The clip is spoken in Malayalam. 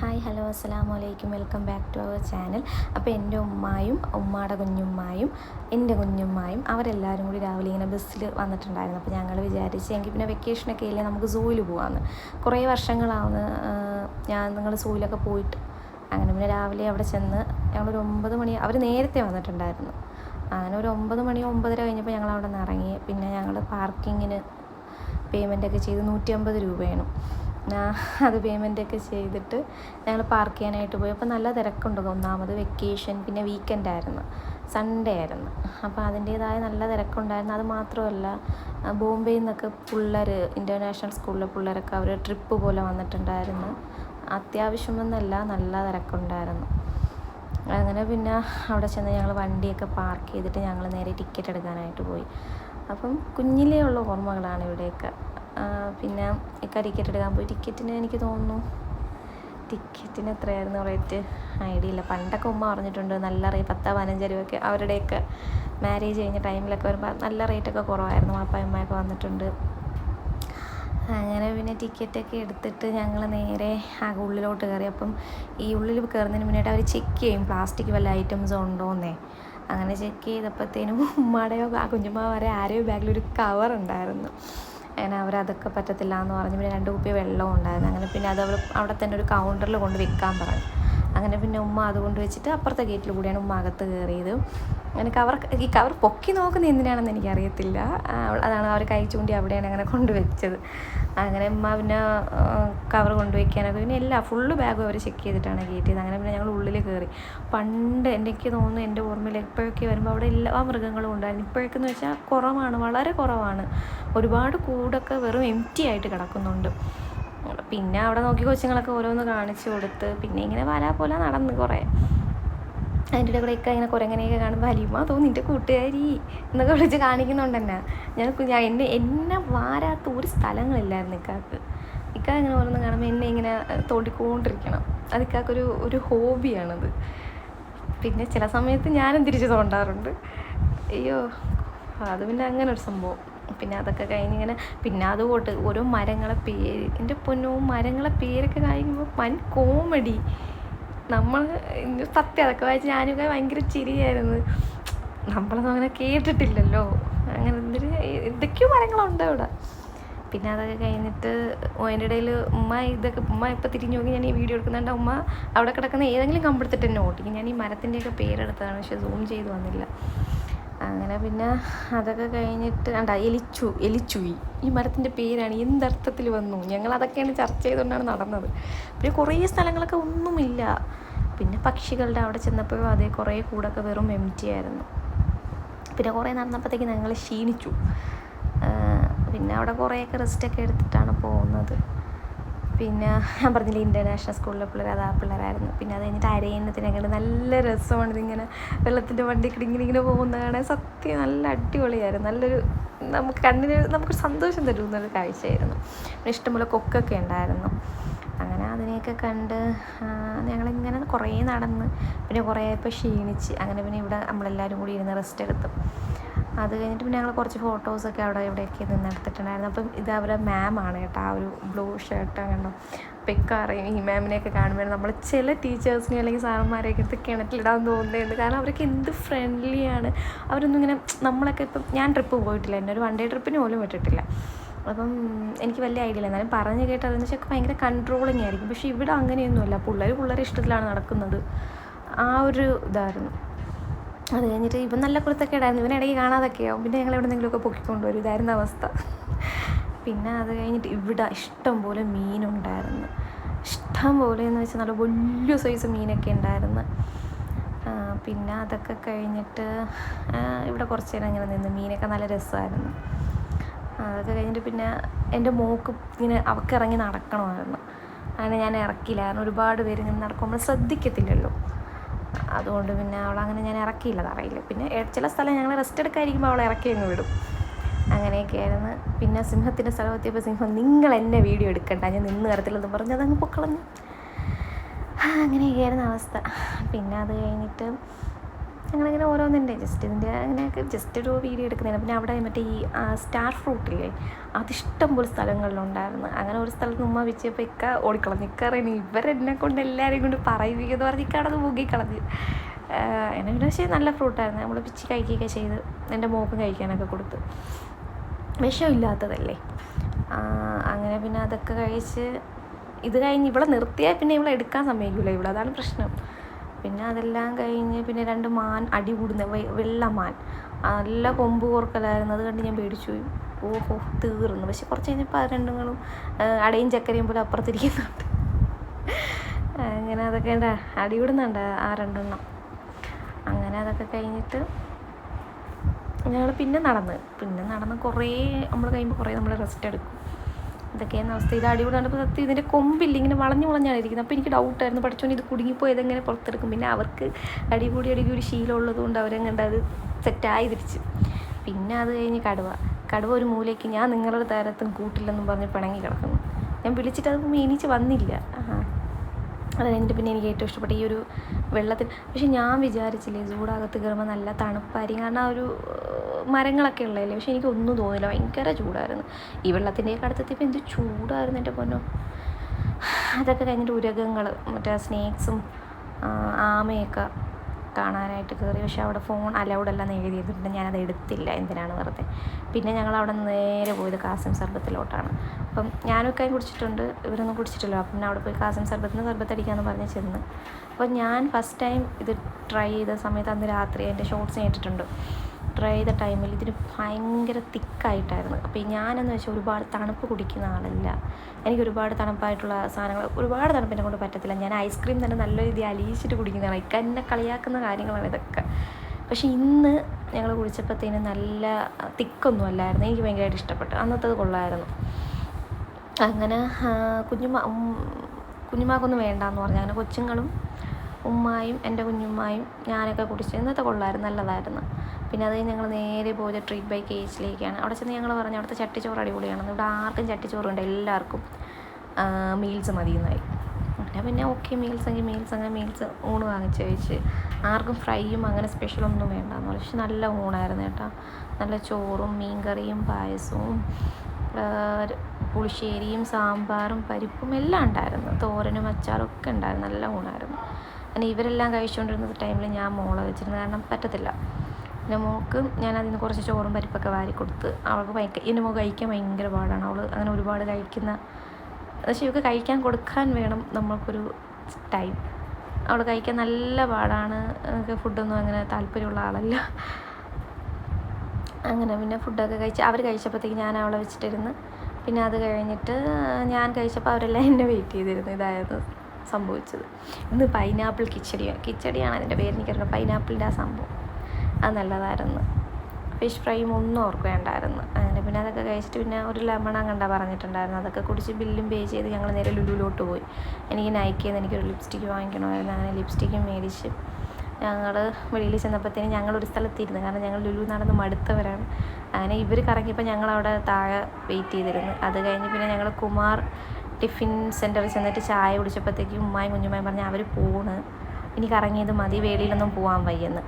ഹായ് ഹലോ അസ്സലാമു അലൈക്കും welcome back to our channel അപ്പോൾ എന്റെ ഉമ്മായും ഉമ്മാടെ കുഞ്ഞുമ്മായും എന്റെ കുഞ്ഞുമ്മായും അവരെല്ലാവരും കൂടി രാവിലെ ഇങ്ങനെ ബസ്സിൽ വന്നിട്ടുണ്ടായിരുന്നു. അപ്പോൾ ഞങ്ങൾ വിചാരിച്ച് എങ്കിൽ പിന്നെ വെക്കേഷനൊക്കെ ഇല്ലേ നമുക്ക് സൂയിൽ പോകാമെന്ന് കുറേ വർഷങ്ങളാണ് ഞാൻ നിങ്ങൾ സൂയിലൊക്കെ പോയിട്ട്. അങ്ങനെ പിന്നെ രാവിലെ അവിടെ ചെന്ന് ഞങ്ങളൊരു ഒമ്പത് മണി അവർ നേരത്തെ വന്നിട്ടുണ്ടായിരുന്നു. അങ്ങനെ ഒരു ഒമ്പത് മണി ഒമ്പതര കഴിഞ്ഞപ്പോൾ ഞങ്ങൾ അവിടെ നിന്ന് ഇറങ്ങി. പിന്നെ ഞങ്ങൾ പാർക്കിങ്ങിന് പേയ്മെന്റൊക്കെ ചെയ്ത് നൂറ്റി അമ്പത് രൂപയാണ്. അത് പേയ്മെന്റൊക്കെ ചെയ്തിട്ട് ഞങ്ങൾ പാർക്ക് ചെയ്യാനായിട്ട് പോയി. അപ്പോൾ നല്ല തിരക്കുണ്ട് ഒന്നാമത് വെക്കേഷൻ പിന്നെ വീക്കെൻഡ് ആയിരുന്നു. സൺഡേ ആയിരുന്നു. അപ്പോൾ അതിന്റേതായ നല്ല തിരക്കുണ്ടായിരുന്നു. അത് മാത്രമല്ല ബോംബെയിൽ നിന്നൊക്കെ പിള്ളേർ ഇന്റർനാഷണൽ സ്കൂളിലെ പിള്ളേരൊക്കെ അവർ ട്രിപ്പ് പോലെ വന്നിട്ടുണ്ടായിരുന്നു. അത്യാവശ്യമൊന്നുമല്ല നല്ല തിരക്കുണ്ടായിരുന്നു. അങ്ങനെ പിന്നെ അവിടെ ചെന്ന് ഞങ്ങൾ വണ്ടിയൊക്കെ പാർക്ക് ചെയ്തിട്ട് ഞങ്ങൾ നേരെ ടിക്കറ്റ് എടുക്കാനായിട്ട് പോയി. അപ്പം കുഞ്ഞിലേ ഉള്ള ഓർമ്മകളാണ് ഇവിടെയൊക്കെ. പിന്നെ ഇക്ക ടിക്കറ്റ് എടുക്കാൻ പോയി. ടിക്കറ്റിന് എനിക്ക് തോന്നുന്നു ടിക്കറ്റിന് എത്രയായിരുന്നു റേറ്റ്? ഐഡിയ ഇല്ല. പണ്ടൊക്കെ ഉമ്മ പറഞ്ഞിട്ടുണ്ട് നല്ല റേറ്റ് പത്തോ പതിനഞ്ച് രൂപയൊക്കെ അവരുടെയൊക്കെ മാരേജ് കഴിഞ്ഞ ടൈമിലൊക്കെ വരുമ്പോൾ നല്ല റേറ്റൊക്കെ കുറവായിരുന്നു. വാപ്പായമ്മയൊക്കെ വന്നിട്ടുണ്ട്. അങ്ങനെ പിന്നെ ടിക്കറ്റൊക്കെ എടുത്തിട്ട് ഞങ്ങൾ നേരെ ആ ഉള്ളിലോട്ട് കയറി. അപ്പം ഈ ഉള്ളിൽ കയറുന്നതിന് മുന്നേട്ട് അവർ ചെക്ക് ചെയ്യും. പ്ലാസ്റ്റിക് വല്ല ഐറ്റംസ് ഉണ്ടോയെന്നേ അങ്ങനെ ചെക്ക് ചെയ്തപ്പോഴത്തേനും ഉമ്മയുടെയോ ആ കുഞ്ഞുമ്മ വരെ ആരെയോ ബാഗിലൊരു കവർ ഉണ്ടായിരുന്നു. അങ്ങനെ അവരതൊക്കെ പറ്റത്തില്ല എന്ന് പറഞ്ഞ് പിന്നെ രണ്ട് കുപ്പി വെള്ളവും ഉണ്ടായിരുന്നു. അങ്ങനെ പിന്നെ അത് അവർ അവിടെ തന്നെ ഒരു കൗണ്ടറിൽ കൊണ്ട് വിൽക്കാൻ പറഞ്ഞു. അങ്ങനെ പിന്നെ ഉമ്മ അതുകൊണ്ട് വെച്ചിട്ട് അപ്പുറത്തെ ഗേറ്റിൽ കൂടിയാണ് ഉമ്മ അകത്ത് കയറിയത്. അങ്ങനെ കവർ ഈ കവർ പൊക്കി നോക്കുന്ന എന്തിനാണെന്ന് എനിക്കറിയത്തില്ല. അതാണ് അവർ കൈ ചൂണ്ടി അവിടെയാണ് അങ്ങനെ കൊണ്ടുവച്ചത്. അങ്ങനെ ഉമ്മ പിന്നെ കവർ കൊണ്ടുവയ്ക്കാനൊക്കെ പിന്നെ എല്ലാ ഫുള്ള് ബാഗും അവർ ചെക്ക് ചെയ്തിട്ടാണ് കയറ്റിയത്. അങ്ങനെ പിന്നെ ഞങ്ങൾ ഉള്ളിൽ കയറി. പണ്ട് എനിക്ക് തോന്നുന്നു എന്റെ ഓർമ്മയിൽ എപ്പോഴൊക്കെ വരുമ്പോൾ അവിടെ എല്ലാ മൃഗങ്ങളും ഉണ്ടായിരുന്നു. ഇപ്പോഴൊക്കെ എന്ന് വെച്ചാൽ കുറവാണ് വളരെ കുറവാണ്. ഒരുപാട് കൂടൊക്കെ വെറും എം ആയിട്ട് കിടക്കുന്നുണ്ട്. പിന്നെ അവിടെ നോക്കി കൊച്ചുങ്ങളൊക്കെ ഓരോന്ന് കാണിച്ചു കൊടുത്ത് പിന്നെ ഇങ്ങനെ വരാ പോലെ നടന്ന് കുറേ. അതിന്റെ കൂടെ ഒക്കെ ഇങ്ങനെ കുരങ്ങനെയൊക്കെ കാണുമ്പോൾ ഹലീമ തോന്നി എന്റെ കൂട്ടുകാരി? എന്നൊക്കെ വിളിച്ച് കാണിക്കുന്നുണ്ട് തന്നെ ഞാൻ ഞാൻ എന്നെ എന്നെ വാരാത്ത ഒരു സ്ഥലങ്ങളില്ലായിരുന്നു ഇക്കാക്ക്. ഇക്ക ഇങ്ങനെ ഓരോന്ന് കാണുമ്പോൾ എന്നെ ഇങ്ങനെ തോണ്ടിക്കൊണ്ടിരിക്കണം. അത് ഇക്കാക്കൊരു ഒരു ഹോബിയാണത്. പിന്നെ ചില സമയത്ത് ഞാനും തിരിച്ച് തോണ്ടാറുണ്ട്. അയ്യോ അത് പിന്നെ അങ്ങനെ ഒരു സംഭവം. പിന്നെ അതൊക്കെ കഴിഞ്ഞിങ്ങനെ പിന്നെ അതുകൊണ്ട് ഓരോ മരങ്ങളെ പേര് എന്റെ പൊന്നോ മരങ്ങളെ പേരൊക്കെ കഴിയുമ്പോൾ പൻ കോമഡി. നമ്മൾ സത്യം അതൊക്കെ വായിച്ച് ഞാനൊക്കെ ഭയങ്കര ചിരിയായിരുന്നു. നമ്മളൊന്നും അങ്ങനെ കേട്ടിട്ടില്ലല്ലോ. അങ്ങനെ എന്തൊരു എന്തൊക്കെയോ മരങ്ങളുണ്ട് അവിടെ. പിന്നെ അതൊക്കെ കഴിഞ്ഞിട്ട് അതിന്റെ ഇടയിൽ ഉമ്മ ഇതൊക്കെ ഉമ്മ ഇപ്പം തിരിഞ്ഞു നോക്കി ഞാൻ ഈ വീഡിയോ എടുക്കുന്നുണ്ട്. ഉമ്മ അവിടെ കിടക്കുന്ന ഏതെങ്കിലും കമ്പെടുത്തിട്ട് എന്നെ ഓട്ടിക്കും ഞാൻ ഈ മരത്തിന്റെയൊക്കെ പേരെടുത്തതാണ് പക്ഷെ സൂം ചെയ്ത് വന്നില്ല. അങ്ങനെ പിന്നെ അതൊക്കെ കഴിഞ്ഞിട്ട് അണ്ട എലിച്ചു എലിച്ചുയി. ഈ മരത്തിന്റെ പേരാണ് എന്തർത്ഥത്തിൽ വന്നു. ഞങ്ങൾ അതൊക്കെയാണ് ചർച്ച ചെയ്തുകൊണ്ടാണ് നടന്നത്. പിന്നെ കുറേ സ്ഥലങ്ങളൊക്കെ ഒന്നുമില്ല. പിന്നെ പക്ഷികളുടെ അവിടെ ചെന്നപ്പോഴും അതേ കുറേ കൂടൊക്കെ വെറും എം ടി ആയിരുന്നു. പിന്നെ കുറേ നടന്നപ്പോഴത്തേക്ക് ഞങ്ങൾ ക്ഷീണിച്ചു. പിന്നെ അവിടെ കുറേയൊക്കെ റെസ്റ്റൊക്കെ എടുത്തിട്ടാണ് പോകുന്നത്. പിന്നെ ഞാൻ പറഞ്ഞില്ല ഇന്റർനാഷണൽ സ്കൂളിലെ പിള്ളേർ അതാ പിള്ളേരായിരുന്നു. പിന്നെ അത് കഴിഞ്ഞിട്ട് അരയന്നത്തിനൊക്കെ നല്ല രസമാണ് ഇതിങ്ങനെ വെള്ളത്തിന്റെ വണ്ടി ഇങ്ങനെ ഇങ്ങനെ പോകുന്ന കാണാൻ. സത്യം നല്ല അടിപൊളിയായിരുന്നു. നല്ലൊരു നമുക്ക് കണ്ണിന് നമുക്ക് സന്തോഷം തരുന്നൊരു കാഴ്ചയായിരുന്നു. പിന്നെ ഇഷ്ടംപോലെ കൊക്കൊക്കെ ഉണ്ടായിരുന്നു. അങ്ങനെ അതിനെയൊക്കെ കണ്ട് ഞങ്ങളിങ്ങനെ കുറേ നടന്ന് പിന്നെ കുറേ ഇപ്പോൾ ക്ഷീണിച്ച്. അങ്ങനെ പിന്നെ ഇവിടെ നമ്മളെല്ലാവരും കൂടി ഇരുന്ന് റെസ്റ്റ് എടുത്തു. അത് കഴിഞ്ഞിട്ട് പിന്നെ ഞങ്ങൾ കുറച്ച് ഫോട്ടോസൊക്കെ അവിടെ ഇവിടെയൊക്കെ നിന്ന് എടുത്തിട്ടുണ്ടായിരുന്നു. അപ്പം ഇത് അവരെ ആണ് കേട്ടോ. ആ ഒരു ബ്ലൂ ഷർട്ട് കണ്ടോ? അപ്പം ഇക്ക അറിയും ഈ മാമിനെയൊക്കെ കാണുമ്പോൾ നമ്മൾ ചില ടീച്ചേഴ്സിനെ അല്ലെങ്കിൽ സാറന്മാരെയൊക്കെ എടുത്ത് കിണറ്റിലിടാൻ തോന്നുന്നത് കാരണം അവരൊക്കെ എന്ത് ഫ്രണ്ട്ലിയാണ് അവരൊന്നും ഇങ്ങനെ നമ്മളൊക്കെ ഇപ്പം ഞാൻ ട്രിപ്പ് പോയിട്ടില്ല. എന്നെ ഒരു വൺ ഡേ ട്രിപ്പിന് പോലും വിട്ടിട്ടില്ല. അപ്പം എനിക്ക് വലിയ ഐഡിയ ഇല്ല. എന്നാലും പറഞ്ഞു കേട്ടതെന്ന് വെച്ചാൽ ഭയങ്കര കൺട്രോളിങ് ആയിരിക്കും. പക്ഷേ ഇവിടെ അങ്ങനെയൊന്നുമല്ല. പിള്ളേർ പിള്ളേരെ ഇഷ്ടത്തിലാണ് നടക്കുന്നത്. ആ ഒരു ഇതായിരുന്നു. അത് കഴിഞ്ഞിട്ട് ഇവൻ നല്ല കുളത്തൊക്കെ ഇടായിരുന്നു. ഇവൻ ഇടയ്ക്ക് കാണാതൊക്കെയാവും പിന്നെ ഞങ്ങൾ എവിടെന്നെങ്കിലുമൊക്കെ പൊക്കിക്കൊണ്ടുവരും ഇതായിരുന്നു അവസ്ഥ. പിന്നെ അത് കഴിഞ്ഞിട്ട് ഇവിടെ ഇഷ്ടം പോലെ മീനുണ്ടായിരുന്നു. ഇഷ്ടം പോലെ എന്ന് വെച്ചാൽ നല്ല വലിയ സൈസ് മീനൊക്കെ ഉണ്ടായിരുന്നു. പിന്നെ അതൊക്കെ കഴിഞ്ഞിട്ട് ഇവിടെ കുറച്ച് നേരം ഇങ്ങനെ നിന്ന് മീനൊക്കെ നല്ല രസമായിരുന്നു. അതൊക്കെ കഴിഞ്ഞിട്ട് പിന്നെ എന്റെ മോക്ക് ഇങ്ങനെ അവൾക്ക് ഇറങ്ങി നടക്കണമായിരുന്നു. അങ്ങനെ ഞാൻ ഇറക്കില്ലായിരുന്നു ഒരുപാട് പേര് ഇങ്ങനെ നടക്കുമ്പോൾ ശ്രദ്ധിക്കത്തില്ലല്ലോ. അതുകൊണ്ട് പിന്നെ അവളങ്ങനെ ഞാൻ ഇറക്കിയില്ല തറയിൽ. പിന്നെ ചില സ്ഥലം ഞങ്ങൾ റെസ്റ്റ് എടുക്കാതിരിക്കുമ്പോൾ അവളെ ഇറക്കി അങ്ങ് വിടും. അങ്ങനെയൊക്കെ ആയിരുന്നു പിന്നെ സിംഹത്തിന്റെ സ്ഥലം എത്തിയപ്പോൾ സിംഹം നിങ്ങൾ എന്നെ വീഡിയോ എടുക്കണ്ട ഞാൻ നിന്ന് തരത്തില്ലെന്ന് പറഞ്ഞ് അതങ്ങ് പൊക്കളഞ്ഞു. അങ്ങനെയൊക്കെയായിരുന്നു അവസ്ഥ. പിന്നെ അത് കഴിഞ്ഞിട്ട് ഞങ്ങളിങ്ങനെ ഓരോന്നുണ്ട് ജസ്റ്റ് ഇതിന്റെ അങ്ങനെയൊക്കെ ജസ്റ്റ് ഒരു വീഡിയോ എടുക്കുന്നതിന് പിന്നെ അവിടെ മറ്റേ ഈ സ്റ്റാർ ഫ്രൂട്ടില്ലേ അതിഷ്ടം പോലെ സ്ഥലങ്ങളിലുണ്ടായിരുന്നു. അങ്ങനെ ഒരു സ്ഥലത്ത് ഉമ്മ വെച്ചപ്പോൾ ഇക്ക ഓടിക്കളഞ്ഞു. ഇക്ക ഇവരെന്നെ കൊണ്ട് എല്ലാവരെയും കൊണ്ട് പറയിപ്പിക്കുന്നു പറഞ്ഞ് ഇക്ക അവിടെ മുങ്ങിക്കളഞ്ഞു എന്നെ പക്ഷേ നല്ല ഫ്രൂട്ടായിരുന്നു നമ്മൾ പിച്ചി കഴിക്കുകയൊക്കെ ചെയ്ത് എന്റെ മോക്കും കഴിക്കാനൊക്കെ കൊടുത്തു. വിഷമില്ലാത്തതല്ലേ? അങ്ങനെ പിന്നെ അതൊക്കെ കഴിച്ച് ഇത് കഴിഞ്ഞ് ഇവിടെ നിർത്തിയാൽ പിന്നെ ഇവിടെ എടുക്കാൻ സമ്മതിക്കില്ല ഇവിടെ അതാണ് പ്രശ്നം. പിന്നെ അതെല്ലാം കഴിഞ്ഞ് പിന്നെ രണ്ട് മാൻ അടി കൂടുന്ന വെള്ള മാൻ. നല്ല കൊമ്പ് കോർക്കലായിരുന്നു. അത് കണ്ട് ഞാൻ പേടിച്ചു പോയി. ഓഹോ തീർന്നു. പക്ഷെ കുറച്ച് കഴിഞ്ഞപ്പോൾ അത് രണ്ടുങ്ങളും അടയും ചക്കരയും പോലെ അപ്പുറത്തിരിക്കുന്നുണ്ട്. അങ്ങനെ അതൊക്കെ ഉണ്ട് അടി വിടുന്നുണ്ട് ആ രണ്ടെണ്ണം. അങ്ങനെ അതൊക്കെ കഴിഞ്ഞിട്ട് ഞങ്ങൾ പിന്നെ നടന്ന്. പിന്നെ നടന്ന് കുറേ നമ്മൾ കഴിയുമ്പോൾ കുറേ നമ്മൾ റെസ്റ്റ് എടുക്കും. ഇതൊക്കെയാണ് അവസ്ഥ? ഇത് അടിപൊളി കണ്ടപ്പോൾ സത്യം ഇതിന്റെ കൊമ്പില്ല? ഇങ്ങനെ വളഞ്ഞു വളഞ്ഞാണ് ഇരിക്കുന്നത്. അപ്പോൾ എനിക്ക് ഡൗട്ടായിരുന്നു പഠിച്ചോണ്ട് ഇത് കുടുങ്ങിപ്പോയത് എങ്ങനെ പുറത്തെടുക്കും? പിന്നെ അവർക്ക് അടിപൊളി അടിപൊളി ശീലമുള്ളതുകൊണ്ട് അവരെങ്ങണ്ട് അത് സെറ്റായി തിരിച്ച്. പിന്നെ അത് കഴിഞ്ഞ് കടുവ. കടുവ ഒരു മൂലയ്ക്ക് ഞാൻ നിങ്ങളുടെ താരത്തും കൂട്ടില്ലെന്നും പറഞ്ഞ് പിണങ്ങി കിടക്കുന്നു. ഞാൻ വിളിച്ചിട്ട് അത് മേനിച്ച് വന്നില്ല. ആ അത് കഴിഞ്ഞിട്ട് പിന്നെ എനിക്ക് ഏറ്റവും ഇഷ്ടപ്പെട്ട ഈ ഒരു വെള്ളത്തിൽ പക്ഷെ ഞാൻ വിചാരിച്ചില്ലേ ചൂടാകത്ത് കയറുമ്പോൾ നല്ല തണുപ്പായിരിക്കും. കാരണം ആ ഒരു മരങ്ങളൊക്കെ ഉള്ളതല്ലേ? പക്ഷെ എനിക്ക് ഒന്നും തോന്നില്ല ഭയങ്കര ചൂടായിരുന്നു. ഈ വെള്ളത്തിന്റെയൊക്കെ അടുത്തെത്തിയപ്പോൾ എന്ത് ചൂടായിരുന്നു എന്റെ പൊന്നോ. അതൊക്കെ കഴിഞ്ഞിട്ട് ഉരകങ്ങൾ മറ്റേ സ്നേക്സും ആമയൊക്കെ കാണാനായിട്ട് കയറി. പക്ഷെ അവിടെ ഫോൺ അലൗഡ് അല്ലെന്ന് എഴുതിയിട്ടുണ്ട്. ഞാനത് എടുത്തില്ല. എന്തിനാണ് വെറുതെ? പിന്നെ ഞങ്ങൾ അവിടെ നേരെ പോയത് കാസിം സർബത്തിലോട്ടാണ്. അപ്പം ഞാനൊക്കെ കുടിച്ചിട്ടുണ്ട്. ഇവരൊന്നും കുടിച്ചിട്ടില്ല. അപ്പം പിന്നെ അവിടെ പോയി കാസിം സർബത്തിന് സർബത്ത് അടിക്കാമെന്ന് പറഞ്ഞ് ചെന്ന്. അപ്പോൾ ഞാൻ ഫസ്റ്റ് ടൈം ഇത് ട്രൈ ചെയ്ത സമയത്ത് അന്ന് രാത്രി എന്റെ ഷോർട്സ് കേട്ടിട്ടുണ്ട് ട്രൈ ചെയ്ത ടൈമിൽ ഇതിന് ഭയങ്കര തിക്കായിട്ടായിരുന്നു. അപ്പോൾ ഞാനെന്ന് വെച്ചാൽ ഒരുപാട് തണുപ്പ് കുടിക്കുന്ന ആളല്ല. എനിക്ക് ഒരുപാട് തണുപ്പായിട്ടുള്ള സാധനങ്ങൾ ഒരുപാട് തണുപ്പിനെ കൊണ്ട് പറ്റത്തില്ല. ഞാൻ ഐസ്ക്രീം തന്നെ നല്ല രീതിയിൽ അലിയിച്ചിട്ട് കുടിക്കുന്നതാണ്. ഇക്ക എന്നെ കളിയാക്കുന്ന കാര്യങ്ങളാണ് ഇതൊക്കെ. പക്ഷേ ഇന്ന് ഞങ്ങൾ കുടിച്ചപ്പോഴത്തേന് നല്ല തിക്കൊന്നും അല്ലായിരുന്നു. എനിക്ക് ഭയങ്കരമായിട്ട് ഇഷ്ടപ്പെട്ടു. അന്നത്തത് കൊള്ളായിരുന്നു. അങ്ങനെ കുഞ്ഞുമാ കുഞ്ഞുമാക്കൊന്നും വേണ്ടാന്ന് പറഞ്ഞു. അങ്ങനെ കൊച്ചുങ്ങളും ഉമ്മായും എന്റെ കുഞ്ഞുമ്മായും ഞാനൊക്കെ കുടിച്ചു ഇന്നത്തെ കൊള്ളായിരുന്നു. നല്ലതായിരുന്നു. പിന്നെ അത് ഞങ്ങൾ നേരെ പോയത് ട്രീറ്റ് ബൈ കേജിലേക്കാണ് അവിടെ ചെന്ന് ഞങ്ങൾ പറഞ്ഞു അവിടുത്തെ ചട്ടിച്ചോറ് അടിപൊളിയാണെന്ന്. ഇവിടെ ആർക്കും ചട്ടിച്ചോറുണ്ട് എല്ലാവർക്കും. മീൽസ് മതിയെന്നായി. അങ്ങനെ പിന്നെ ഓക്കെ മീൽസ് എങ്കിൽ മീൽസ് അങ്ങനെ മീൽസ് ഊണ് വാങ്ങിച്ച് കഴിച്ച്. ആർക്കും ഫ്രൈയും അങ്ങനെ സ്പെഷ്യലൊന്നും വേണ്ടാന്ന് പറഞ്ഞു. പക്ഷെ നല്ല ഊണായിരുന്നു കേട്ടോ. നല്ല ചോറും മീൻകറിയും പായസവും പുളിശ്ശേരിയും സാമ്പാറും പരിപ്പും എല്ലാം ഉണ്ടായിരുന്നു. തോരനും അച്ചാറും ഒക്കെ ഉണ്ടായിരുന്നു. നല്ല ഊണായിരുന്നു. അങ്ങനെ ഇവരെല്ലാം കഴിച്ചുകൊണ്ടിരുന്ന ടൈമിൽ ഞാൻ മോളെ വെച്ചിരുന്നു. കാരണം പറ്റത്തില്ല. പിന്നെ മോൾക്ക് ഞാൻ അതിന് കുറച്ച് ചോറും പരിപ്പൊക്കെ വാരി കൊടുത്ത് അവൾക്ക് ഭയങ്കര എന്റെ മോൾ കഴിക്കാൻ ഭയങ്കര പാടാണ്. അവൾ അങ്ങനെ ഒരുപാട് കഴിക്കുന്ന പക്ഷേ ഇവൾക്ക് കഴിക്കാൻ കൊടുക്കാൻ വേണം നമ്മൾക്കൊരു ടൈം. അവൾ കഴിക്കാൻ നല്ല പാടാണ്. ഫുഡൊന്നും അങ്ങനെ താല്പര്യമുള്ള ആളല്ല. അങ്ങനെ പിന്നെ ഫുഡൊക്കെ കഴിച്ച് അവർ കഴിച്ചപ്പോഴത്തേക്ക് ഞാൻ അവളെ വെച്ചിട്ടിരുന്ന്. പിന്നെ അത് കഴിഞ്ഞിട്ട് ഞാൻ കഴിച്ചപ്പോൾ അവരെല്ലാം എന്നെ വെയിറ്റ് ചെയ്തിരുന്നു. ഇതായിരുന്നു സംഭവിച്ചത്. ഇന്ന് പൈനാപ്പിൾ കിച്ചടിയാണ് കിച്ചടിയാണ് അതിന്റെ പേര് എനിക്കറിയാം പൈനാപ്പിളിന്റെ ആ സംഭവം. അത് നല്ലതായിരുന്നു. ഫിഷ് ഫ്രൈയും ഒന്നും ഓർക്ക് വേണ്ടായിരുന്നു അങ്ങനെ പിന്നെ അതൊക്കെ കഴിച്ചിട്ട് പിന്നെ ഒരു ലെമൺ അങ്ങണ്ട പറഞ്ഞിട്ടുണ്ടായിരുന്നു. അതൊക്കെ കുടിച്ച് ബില്ലും പേ ചെയ്ത് ഞങ്ങൾ നേരെ ലുലുവിലോട്ട് പോയി. എനിക്ക് നയിക്കുന്ന എനിക്കൊരു ലിപ്സ്റ്റിക്ക് വാങ്ങിക്കണമായിരുന്നു. അങ്ങനെ ലിപ്സ്റ്റിക്കും മേടിച്ച് ഞങ്ങൾ വെളിയിൽ ചെന്നപ്പോഴത്തേനും ഞങ്ങളൊരു സ്ഥലത്തിരുന്നു. കാരണം ഞങ്ങൾ ലുലു നടന്ന് മടുത്തവരാണ്. അങ്ങനെ ഇവർ കറങ്ങിയപ്പോൾ ഞങ്ങളവിടെ താഴെ വെയിറ്റ് ചെയ്തിരുന്നു. അത് കഴിഞ്ഞ് പിന്നെ ഞങ്ങൾ കുമാർ ടിഫിൻ സെന്ററിൽ ചെന്നിട്ട് ചായ കുടിച്ചപ്പോഴത്തേക്കും ഉമ്മായും കുഞ്ഞുമായും പറഞ്ഞ് അവർ പോണ്. ഇനി കറങ്ങിയത് മതി വേളിയിലൊന്നും പോകാൻ വയ്യെന്ന്.